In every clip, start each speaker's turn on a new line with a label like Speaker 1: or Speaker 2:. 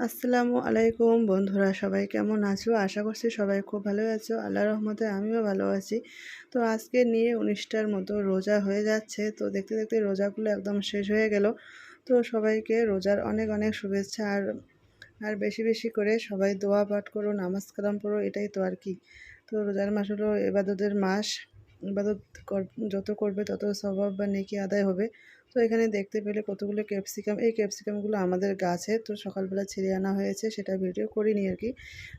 Speaker 1: আসসালামু আলাইকুম বন্ধুরা, সবাই কেমন আছো? আশা করছি সবাই খুব ভালো আছো। আল্লাহ রহমতে আমিও ভালো আছি। তো আজকে নিয়ে উনিশটার মতো রোজা হয়ে যাচ্ছে। তো দেখতে দেখতে রোজাগুলো একদম শেষ হয়ে গেল। তো সবাইকে রোজার অনেক অনেক শুভেচ্ছা। আর আর বেশি বেশি করে সবাই দোয়া পাঠ করো, নামাজ কালাম পড়ো, এটাই তো আর কি। তো রোজার মাস হলো এবাদতের মাস। ইবাদত যত করবে তত স্বভাব বা নেকি আদায় হবে। তো এখানে দেখতে পেলে কতগুলো ক্যাপসিকাম। এই ক্যাপসিকামগুলো আমাদের গাছে তো সকালবেলা ছিঁড়ে আনা হয়েছে, সেটা ভিডিও করিনি আর কি।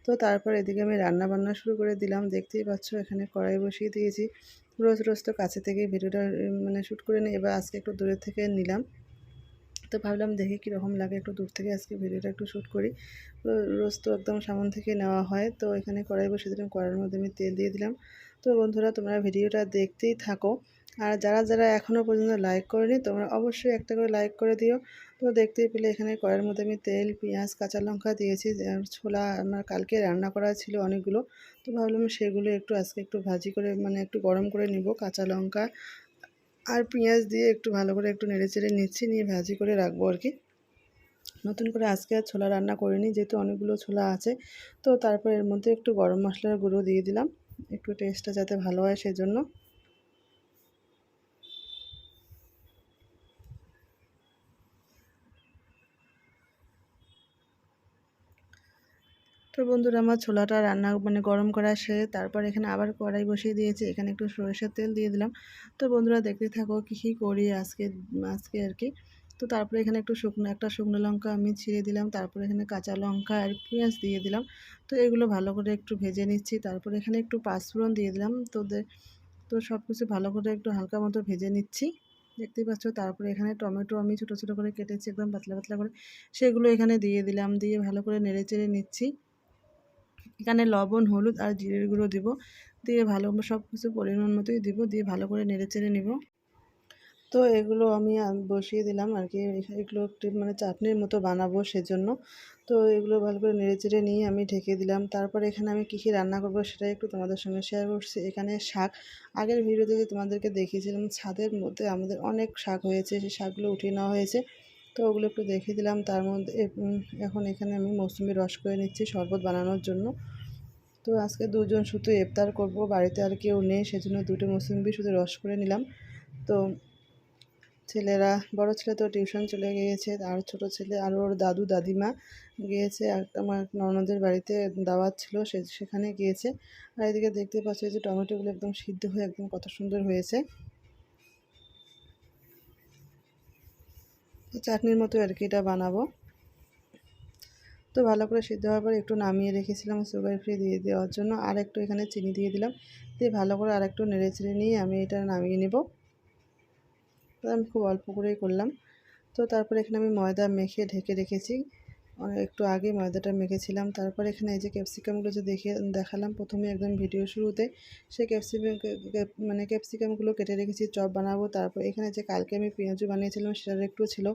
Speaker 1: তো তারপর এদিকে আমি রান্না বান্না শুরু করে দিলাম। দেখতেই পাচ্ছ, এখানে কড়াই বসিয়ে দিয়েছি। রোজ রোজ তো কাছে থেকে ভিডিওটা মানে শ্যুট করে নিই। এবার আজকে একটু দূরের থেকে নিলাম। তো ভাবলাম দেখি কীরকম লাগে একটু দূর থেকে আজকে ভিডিওটা একটু শ্যুট করি। রোজ তো একদম সামন থেকে নেওয়া হয়। তো এখানে কড়াই বসিয়ে দিলাম। কড়াইয়ের মধ্যে আমি তেল দিয়ে দিলাম। তো বন্ধুরা, তোমরা ভিডিওটা দেখতেই থাকো। আর যারা যারা এখনও পর্যন্ত লাইক করেনি, তোমরা অবশ্যই একটা করে লাইক করে দিও। তো দেখতেই পেলে এখানে কড়াইয়ের মধ্যে আমি তেল, পেঁয়াজ, কাঁচা লঙ্কা দিয়েছি। ছোলা আমার কালকে রান্না করা ছিল অনেকগুলো। তো ভাবলাম সেগুলো একটু আজকে একটু ভাজি করে মানে একটু গরম করে নিব। কাঁচা লঙ্কা আর পেঁয়াজ দিয়ে একটু ভালো করে একটু নেড়ে চেড়ে নিচ্ছি, নিয়ে ভাজি করে রাখব আর কি। নতুন করে আজকে আর ছোলা রান্না করিনি, যেহেতু অনেকগুলো ছোলা আছে। তো তারপর এর মধ্যে একটু গরম মশলার গুঁড়ো দিয়ে দিলাম। একটু টেস্টটা যাতে ভালো হয় সেজন্য। তো বন্ধুরা, আমার ছোলাটা রান্না মানে গরম করা সে তারপর এখানে আবার কড়াই বসিয়ে দিয়েছি। এখানে একটু সরষের তেল দিয়ে দিলাম। তো বন্ধুরা, দেখতে থাকো কী কী করি আজকে আজকে আর কি। তো তারপরে এখানে একটু শুকনো, একটা শুকনো লঙ্কা আমি ছিঁড়ে দিলাম। তারপরে এখানে কাঁচা লঙ্কা আর পেঁয়াজ দিয়ে দিলাম। তো এগুলো ভালো করে একটু ভেজে নিচ্ছি। তারপরে এখানে একটু পাঁচফোড়ন দিয়ে দিলাম। তো তো সব কিছু ভালো করে একটু হালকা মতো ভেজে নিচ্ছি। দেখতেই পাচ্ছ, তারপরে এখানে টমেটো আমি ছোটো ছোটো করে কেটেছি, একদম পাতলা পাতলা করে। সেগুলো এখানে দিয়ে দিলাম। দিয়ে ভালো করে নেড়ে চেড়ে নিচ্ছি। এখানে লবণ, হলুদ আর জিরের গুঁড়ো দিব। দিয়ে ভালো সব কিছু পরিমাণ মতোই দিব। দিয়ে ভালো করে নেড়ে চেড়ে নেব। তো এগুলো আমি বসিয়ে দিলাম আর কি। এগুলো একটু মানে চাটনির মতো বানাবো সেজন্য। তো এগুলো ভালো করে নেড়ে চেড়ে নিয়ে আমি ঢেকে দিলাম। তারপর এখানে আমি কী কী রান্না করব সেটাই একটু তোমাদের সঙ্গে শেয়ার করছি। এখানে শাক। আগের ভিডিওতে যে তোমাদেরকে দেখিয়েছিলাম, ছাদের মধ্যে আমাদের অনেক শাক হয়েছে। সেই শাকগুলো উঠিয়ে নেওয়া হয়েছে। তো ওগুলো একটু দেখিয়ে দিলাম। তার মধ্যে এখন এখানে আমি মৌসুমি রস করে নিচ্ছি শরবত বানানোর জন্য। তো আজকে দুজন শুধু ইফতার করব, বাড়িতে আর কেউ নেই, সেজন্য দুটো মৌসুমি শুধু রস করে নিলাম। তো ছেলেরা, বড় ছেলে তো টিউশন চলে গিয়েছে, আর ছোট ছেলে, আর ওর দাদু দাদিমা গিয়েছে আমার ননদের বাড়িতে দাওয়াত ছিল, সে, সেখানে গিয়েছে। আর এদিকে দেখতে পাচ্ছি যে টমেটোগুলো একদম সিদ্ধ হয়ে, একদম কত সুন্দর হয়েছে। চাটনির মতো আর কি এটা বানাবো। তো ভালো করে সিদ্ধ হওয়ার পর একটু নামিয়ে রেখেছিলাম সুগার ফ্রি দিয়ে দেওয়ার জন্য। আর একটু এখানে চিনি দিয়ে দিলাম। দিয়ে ভালো করে আর একটু নেড়ে চেড়ে নিয়ে আমি এটা নামিয়ে নেব। আমি খুব অল্প করেই করলাম। তো তারপরে এখানে আমি ময়দা মেখে ঢেকে রেখেছি। একটু আগে ময়দাটা মেখেছিলাম। তারপর এখানে এই যে ক্যাপসিকামগুলো যে দেখে, দেখালাম, প্রথমে একদম ভিডিও শুরুতে। সেই ক্যাপসিকাম মানে ক্যাপসিকামগুলো কেটে রেখেছি, চপ বানাবো, তারপর এখানে যে কালকে আমি পেঁয়াজু বানিয়েছিলাম, সেটার একটু ছিল,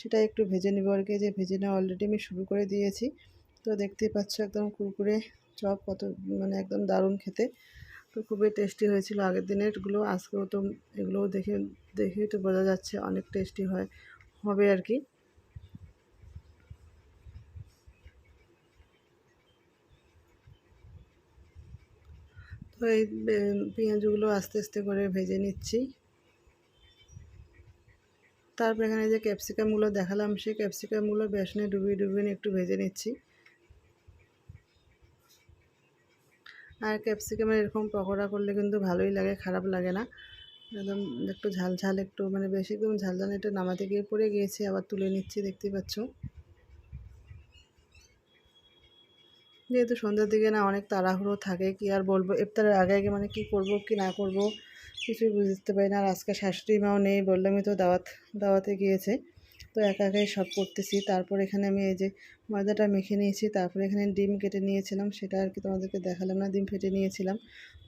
Speaker 1: সেটা একটু ভেজে নেব আর কি। যে ভেজে নেওয়া অলরেডি আমি শুরু করে দিয়েছি। তো দেখতেই পাচ্ছ একদম কুরকুরে চপ, কত মানে একদম দারুণ খেতে। তো খুবই টেস্টি হয়েছিল আগের দিনেরগুলো আজকেও তো এগুলোও দেখে, দেখেই তো বোঝা যাচ্ছে অনেক টেস্টি হয়, হবে আর কি। তো এই পেঁয়াজগুলো আস্তে আস্তে করে ভেজে নিচ্ছি। তারপর এখানে যে ক্যাপসিকামগুলো দেখালাম, সেই ক্যাপসিকামগুলো বেসনে ডুবিয়ে ডুবিয়ে একটু ভেজে নিচ্ছি। আর ক্যাপসিকামের এরকম পকোড়া করলে কিন্তু ভালোই লাগে, খারাপ লাগে না। একদম একটু ঝাল ঝাল একটু মানে বেশি একদম ঝাল ঝাল নামাতে গিয়ে পড়ে গিয়েছে, আবার তুলে নিচ্ছি, দেখতে পাচ্ছ। যেহেতু সন্ধ্যার দিকে না অনেক তাড়াহুড়ো থাকে, কি আর বলব? ইফতারের আগে আগে মানে কি করব, কি না করব, কিছুই বুঝতে পারি না। আর আজকে শাশুড়ি মাও নেই বললামই তো দাওয়াত, দাওয়াতে গিয়েছে। তো একা একাই সব করতেছি। তারপর এখানে আমি এই যে ময়দাটা মেখে নিয়েছি, তারপর এখানে ডিম কেটে নিয়েছিলাম। সেটা আর কি তোমাদেরকে দেখালাম না, ডিম ফেটে নিয়েছিলাম।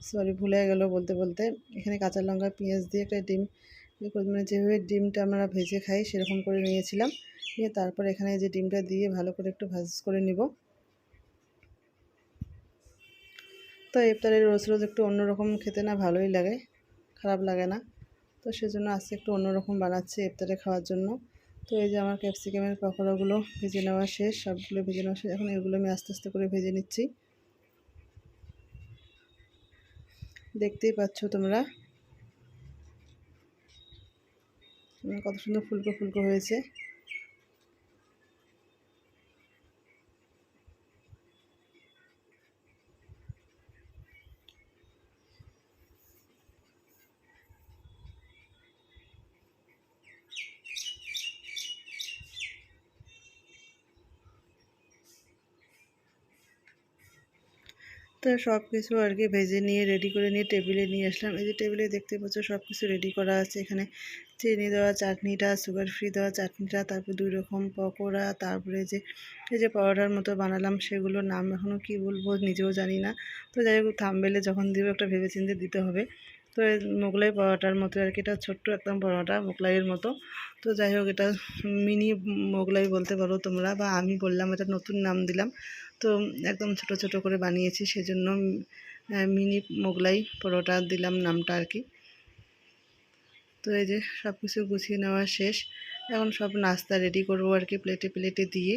Speaker 1: সরি ভুলে গেল বলতে বলতে। এখানে কাঁচা লঙ্কা, পেঁয়াজ দিয়ে একটা ডিম মানে যেভাবে ডিমটা আমরা ভেজে খাই সেরকম করে নিয়েছিলাম। নিয়ে তারপর এখানে যে ডিমটা দিয়ে ভালো করে একটু ভাজ করে নিব। তো ইফতারের রোজ রোজ একটু অন্যরকম খেতে না ভালোই লাগে, খারাপ লাগে না। তো সেজন্য আজকে একটু অন্যরকম বানাচ্ছি ইফতারে খাওয়ার জন্য। তো এই যে আমার ক্যাপসিকামের পকোড়াগুলো ভেজে নেওয়া শেষ, সবগুলো ভেজে নেওয়া শেষ, এখন এগুলো আমি আস্তে আস্তে করে ভেজে নিচ্ছি। দেখতেই পাচ্ছ তোমরা। কত সুন্দর ফুলকো ফুলকো হয়েছে। তো সব কিছু আর কি ভেজে নিয়ে রেডি করে নিয়ে টেবিলে নিয়ে আসলাম। এই যে টেবিলে দেখতে পাচ্ছ সব কিছু রেডি করা আছে। এখানে চিনি দেওয়া, চাটনিটা সুগার ফ্রি দেওয়া চাটনিটা, তারপর দুই রকম পকোড়া, তারপরে যে, এই যে পাউডার মতো বানালাম, সেগুলোর নাম এখনও কি বলব নিজেও জানি না। তো যাই হোক থামবেলে যখন দিব একটা ভেবে চিন্তে দিতে হবে। তো মোগলাই পরোটার মতো আর কি এটা ছোট্ট একদম পরোটা, মোগলাইয়ের মতো। তো যাই হোক, এটা মিনি মোগলাই বলতে পারো তোমরা, বা আমি বললাম, এটা নতুন নাম দিলাম। তো একদম ছোট ছোট করে বানিয়েছি, সেজন্য মিনি মোগলাই পরোটা দিলাম নামটা আর কি। তো এই যে সব কিছু গুছিয়ে নেওয়া শেষ। এখন সব নাস্তা রেডি করব আর কি, প্লেটে প্লেটে দিয়ে।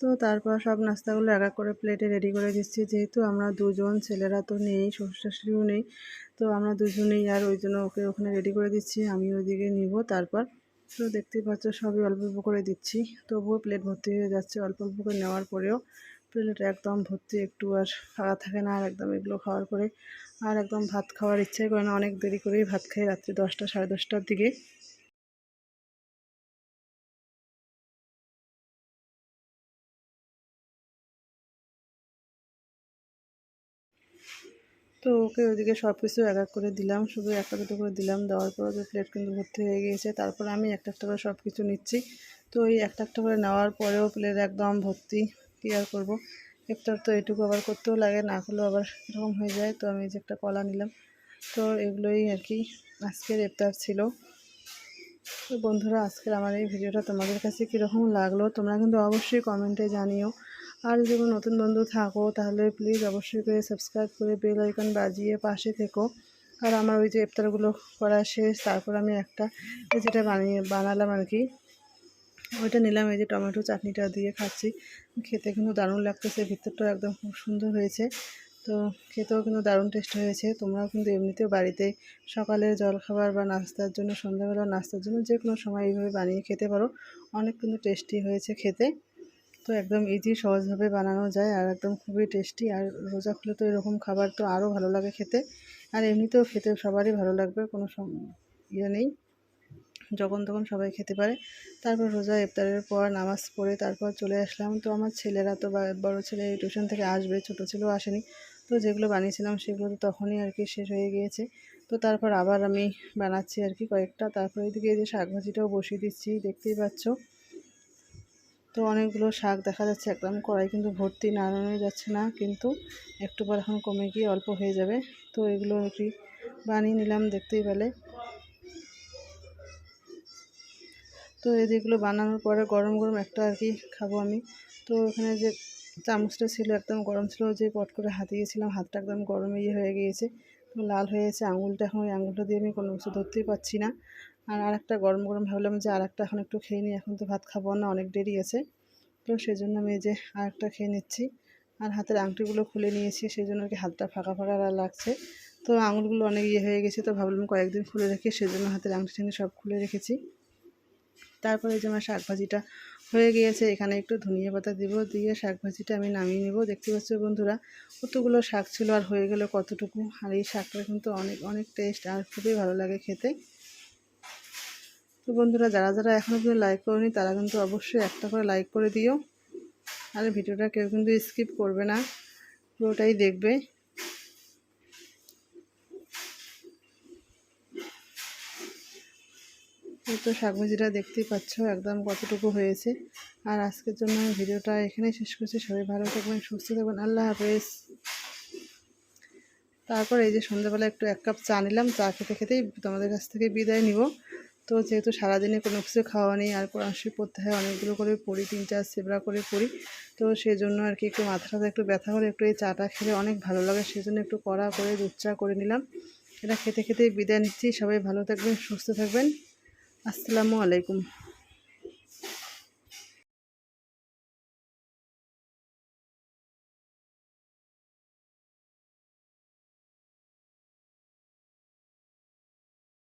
Speaker 1: তো তারপর সব নাস্তাগুলো এক এক করে প্লেটে রেডি করে দিচ্ছি, যেহেতু আমরা দুজন ছেলেরা তো নেই শ্বশুর শাশুড়িও নেই। তো আমরা দুজনেই আর ওই জন্য ওকে ওখানে রেডি করে দিচ্ছি। আমি ওইদিকে নিব, তারপর তো দেখতেই পাচ্ছ সবই অল্প অল্প করে দিচ্ছি। তবুও প্লেট ভর্তি হয়ে যাচ্ছে। অল্প অল্প করে নেওয়ার পরেও প্লেট একদম ভর্তি, একটু আর ফাঁকা থাকে না, আর একদম এগুলো খাওয়ার পরে আর একদম ভাত খাওয়ার ইচ্ছাই করে না। অনেক দেরি করেই ভাত খাই, রাত্রি দশটা, সাড়ে দশটার দিকে। তো ওকে ওইদিকে সব কিছু এক এক করে দিলাম, শুধু একটা দুটো করে দিলাম। দেওয়ার পর ওদের প্লেট কিন্তু ভর্তি হয়ে গিয়েছে। তারপর আমি একটা একটা করে সব কিছু নিচ্ছি। তো ওই একটা একটা করে নেওয়ার পরেও প্লেট একদম ভর্তি কী আর করব? ইফতার তো এটুকু আবার করতেও লাগে, না করলেও আবার এরকম হয়ে যায়। তো আমি যে একটা কলা নিলাম। তো এগুলোই আর কি আজকের ইফতার ছিল। তো বন্ধুরা, আজকের আমার এই ভিডিওটা তোমাদের কাছে কীরকম লাগল তোমরা কিন্তু অবশ্যই কমেন্টে জানিও। আর যদি নতুন বন্ধু থাকো, তাহলে প্লিজ অবশ্যই করে সাবস্ক্রাইব করে বেল আইকন বাজিয়ে পাশে থেকো। আর আমার ওই যে ইফতারগুলো করা শেষ, তারপর আমি একটা যেটা বানিয়ে, বানালাম আর কি, ওইটা নিলাম। এই যে টমেটো চাটনিটা দিয়ে খাচ্ছি। খেতে কিন্তু দারুণ লাগতেছে ভিতরটাও একদম খুব সুন্দর হয়েছে। তো খেতেও কিন্তু দারুণ টেস্ট হয়েছে। তোমরাও কিন্তু এমনিতেও বাড়িতে সকালের জলখাবার বা নাস্তার জন্য সন্ধ্যাবেলা নাস্তার জন্য যে কোনো সময় এইভাবে বানিয়ে খেতে পারো। অনেক কিন্তু টেস্টি হয়েছে খেতে। তো একদম ইজি সহজভাবে বানানো যায় আর একদম খুবই টেস্টি আর রোজা খুলে তো এরকম খাবার তো আরও ভালো লাগে খেতে। আর এমনিতেও খেতে সবারই ভালো লাগবে, কোনো ইয়ে নেই। যখন তখন সবাই খেতে পারে। তারপর রোজা ইফতারের পর নামাজ পড়ে তারপর চলে আসলাম। তো আমার ছেলেরা তো বড় ছেলে টিউশন থেকে আসবে, ছোট ছেলেও আসেনি। তো যেগুলো বানিয়েছিলাম সেগুলো তো তখনই আর কি শেষ হয়ে গিয়েছে। তো তারপর আবার আমি বানাচ্ছি আর কি কয়েকটা। তারপর এদিকে এই যে শাক ভাজিটাও বসিয়ে দিচ্ছি, দেখতেই পাচ্ছ। তো অনেকগুলো শাক দেখা যাচ্ছে, একদম কড়াই কিন্তু ভর্তি, নাড়ানো যাচ্ছে না, কিন্তু একটু পর এখন কমে গিয়ে অল্প হয়ে যাবে। তো এগুলো একটি বানিয়ে নিলাম, দেখতেই পেলে। তো এদিকগুলো বানানোর পরে গরম গরম একটা আর কি খাব আমি। তো এখানে যে চামচটা ছিল একদম গরম ছিল যে পট করে হাতে গিয়েছিলাম হাতটা একদম গরম ইয়ে হয়ে গিয়েছে। লাল হয়ে গেছে, আঙুলটা এখন ওই আঙুলটা দিয়ে আমি কোনো কিছু ধরতেই পারছি না। আর আরেকটা গরম গরম ভাবলাম যে আরেকটা এখন একটু খেয়ে নিই, এখন তো ভাত খাব না, অনেক দেরি আছে। তো সেই জন্য আমি যে আরেকটা খেয়ে নিচ্ছি। আর হাতের আংটিগুলো খুলে নিয়েছি সেই জন্য আর কি হাতটা ফাঁকা ফাঁকা লাগছে। তো আঙুলগুলো অনেক ইয়ে হয়ে গেছে, তো ভাবলাম কয়েকদিন খুলে রেখে সেই জন্য হাতের আংটি সব খুলে রেখেছি। তারপরে যে আমার শাক ভাজিটা হয়ে গিয়েছে, এখানে একটু ধনিয়া পাতা দিব, দিয়ে শাক ভাজিটা আমি নামিয়ে নেব। দেখতে পাচ্ছ বন্ধুরা, কতগুলো শাক ছিল আর হয়ে গেল কতটুকু। আর এই শাকটা কিন্তু অনেক অনেক টেস্ট আর খুবই ভালো লাগে খেতে। তো বন্ধুরা, যারা যারা এখনও কিন্তু লাইক করেনি, তারা কিন্তু অবশ্যই একটা করে লাইক করে দিও। আর ভিডিওটা কেউ কিন্তু স্কিপ করবে না, পুরোটাই দেখবে। তো শাকভাজিটা দেখতেই পাচ্ছ, একদম কতটুকু হয়েছে। আর আজকের জন্য ভিডিওটা এখানেই শেষ করছি। সবাই ভালো থাকবেন, সুস্থ থাকবেন, আল্লাহ হাফেজ। তারপর এই যে সন্ধ্যাবেলা একটু এক কাপ চা নিলাম, চা খেতে খেতেই তোমাদের কাছ থেকে বিদায় নিব। তো যেহেতু সারাদিনে কোনো কিছু খাওয়া নেই, আর কোরআন শরীফ পড়তে হয়, অনেকগুলো করে পড়ি, তিন চার সেবরা করে পড়ি, তো সেই জন্য আর কি একটু মাথাটা একটু ব্যথা হলে একটু এই চাটা খেলে অনেক ভালো লাগে সেই জন্য একটু কড়া করে দুধ চা করে নিলাম। এটা খেতে খেতে বিদায় নিচ্ছি, সবাই ভালো থাকবেন, সুস্থ থাকবেন। আসসালামু আলাইকুম।